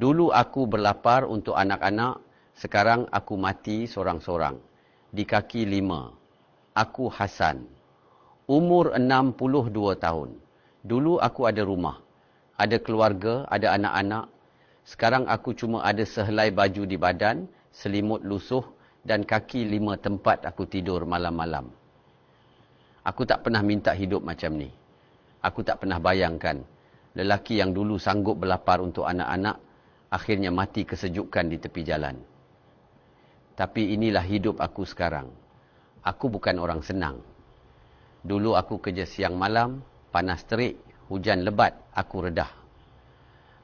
Dulu aku berlapar untuk anak-anak, sekarang aku mati seorang-seorang. Di kaki lima. Aku Hasan. Umur 62 tahun. Dulu aku ada rumah. Ada keluarga, ada anak-anak. Sekarang aku cuma ada sehelai baju di badan, selimut lusuh dan kaki lima tempat aku tidur malam-malam. Aku tak pernah minta hidup macam ni. Aku tak pernah bayangkan lelaki yang dulu sanggup berlapar untuk anak-anak akhirnya mati kesejukan di tepi jalan. Tapi inilah hidup aku sekarang. Aku bukan orang senang. Dulu aku kerja siang malam, panas terik, hujan lebat, aku redah.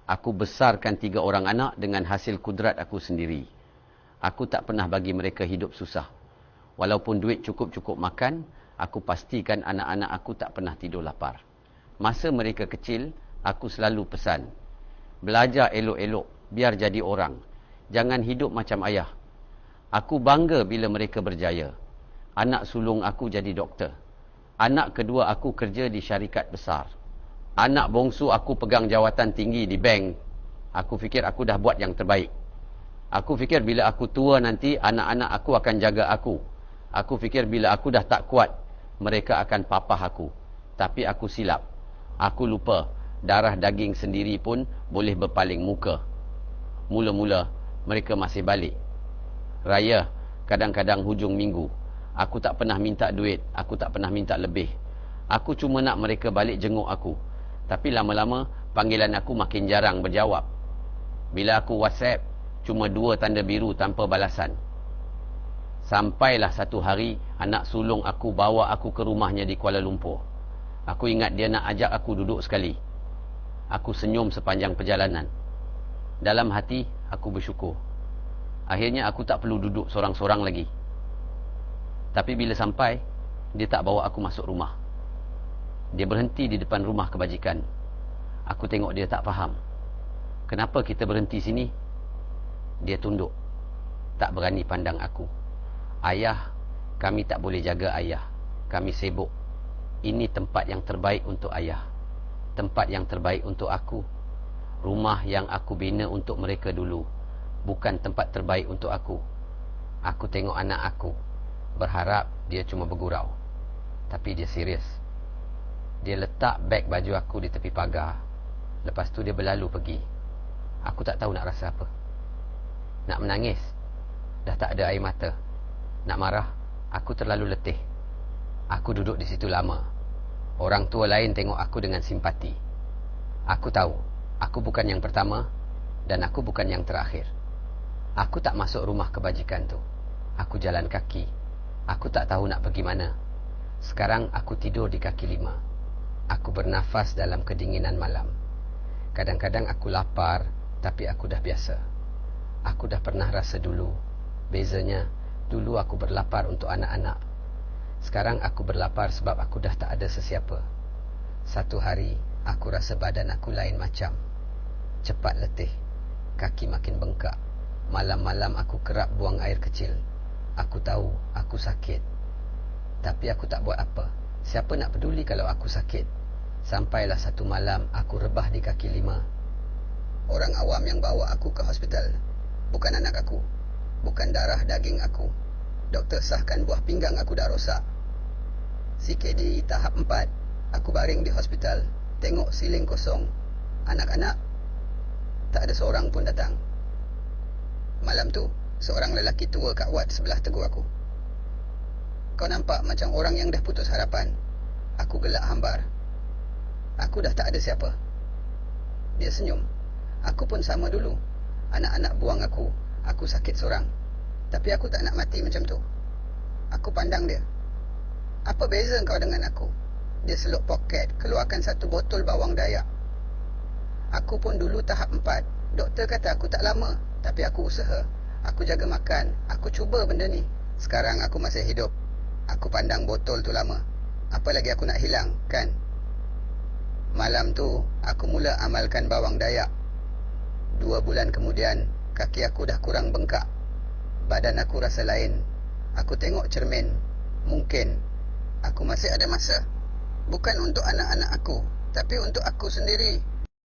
Aku besarkan tiga orang anak dengan hasil kudrat aku sendiri. Aku tak pernah bagi mereka hidup susah. Walaupun duit cukup-cukup makan, aku pastikan anak-anak aku tak pernah tidur lapar. Masa mereka kecil, aku selalu pesan. Belajar elok-elok, biar jadi orang. Jangan hidup macam ayah. Aku bangga bila mereka berjaya. Anak sulung aku jadi doktor. Anak kedua aku kerja di syarikat besar. Anak bongsu aku pegang jawatan tinggi di bank. Aku fikir aku dah buat yang terbaik. Aku fikir bila aku tua nanti, anak-anak aku akan jaga aku. Aku fikir bila aku dah tak kuat, mereka akan papah aku. Tapi aku silap. Aku lupa, darah daging sendiri pun boleh berpaling muka. Mula-mula, mereka masih balik. Raya, kadang-kadang hujung minggu. Aku tak pernah minta duit, aku tak pernah minta lebih. Aku cuma nak mereka balik jenguk aku. Tapi lama-lama, panggilan aku makin jarang berjawab. Bila aku WhatsApp, cuma dua tanda biru tanpa balasan. Sampailah satu hari, anak sulung aku bawa aku ke rumahnya di Kuala Lumpur. Aku ingat dia nak ajak aku duduk sekali. Aku senyum sepanjang perjalanan. Dalam hati, aku bersyukur. Akhirnya aku tak perlu duduk seorang-seorang lagi. Tapi bila sampai, dia tak bawa aku masuk rumah. Dia berhenti di depan rumah kebajikan. Aku tengok dia tak faham. Kenapa kita berhenti sini? Dia tunduk. Tak berani pandang aku. Ayah, kami tak boleh jaga ayah. Kami sibuk. Ini tempat yang terbaik untuk ayah. Tempat yang terbaik untuk aku. Rumah yang aku bina untuk mereka dulu. Bukan tempat terbaik untuk aku. Aku tengok anak aku. Berharap dia cuma bergurau. Tapi dia serius. Dia letak beg baju aku di tepi pagar. Lepas tu dia berlalu pergi. Aku tak tahu nak rasa apa. Nak menangis. Dah tak ada air mata. Nak marah. Aku terlalu letih. Aku duduk di situ lama. Orang tua lain tengok aku dengan simpati. Aku tahu. Aku bukan yang pertama. Dan aku bukan yang terakhir. Aku tak masuk rumah kebajikan tu. Aku jalan kaki. Aku tak tahu nak pergi mana. Sekarang aku tidur di kaki lima. Aku bernafas dalam kedinginan malam. Kadang-kadang aku lapar, tapi aku dah biasa. Aku dah pernah rasa dulu. Bezanya, dulu aku berlapar untuk anak-anak. Sekarang aku berlapar sebab aku dah tak ada sesiapa. Satu hari, aku rasa badan aku lain macam. Cepat letih. Kaki makin bengkak. Malam-malam aku kerap buang air kecil. Aku tahu aku sakit. Tapi aku tak buat apa. Siapa nak peduli kalau aku sakit? Sampailah satu malam aku rebah di kaki lima. Orang awam yang bawa aku ke hospital. Bukan anak aku. Bukan darah daging aku. Doktor sahkan buah pinggang aku dah rosak. CKD tahap empat. Aku baring di hospital. Tengok siling kosong. Anak-anak. Tak ada seorang pun datang. Malam tu, seorang lelaki tua kat wad sebelah tegur aku. Kau nampak macam orang yang dah putus harapan. Aku gelak hambar. Aku dah tak ada siapa. Dia senyum. Aku pun sama dulu. Anak-anak buang aku. Aku sakit seorang. Tapi aku tak nak mati macam tu. Aku pandang dia. Apa beza kau dengan aku? Dia seluk poket, keluarkan satu botol bawang dayak. Aku pun dulu tahap empat. Doktor kata aku tak lama. Tapi aku usaha. Aku jaga makan. Aku cuba benda ni. Sekarang aku masih hidup. Aku pandang botol tu lama. Apa lagi aku nak hilang, kan? Malam tu, aku mula amalkan bawang dayak. Dua bulan kemudian, kaki aku dah kurang bengkak. Badan aku rasa lain. Aku tengok cermin. Mungkin, aku masih ada masa. Bukan untuk anak-anak aku, tapi untuk aku sendiri.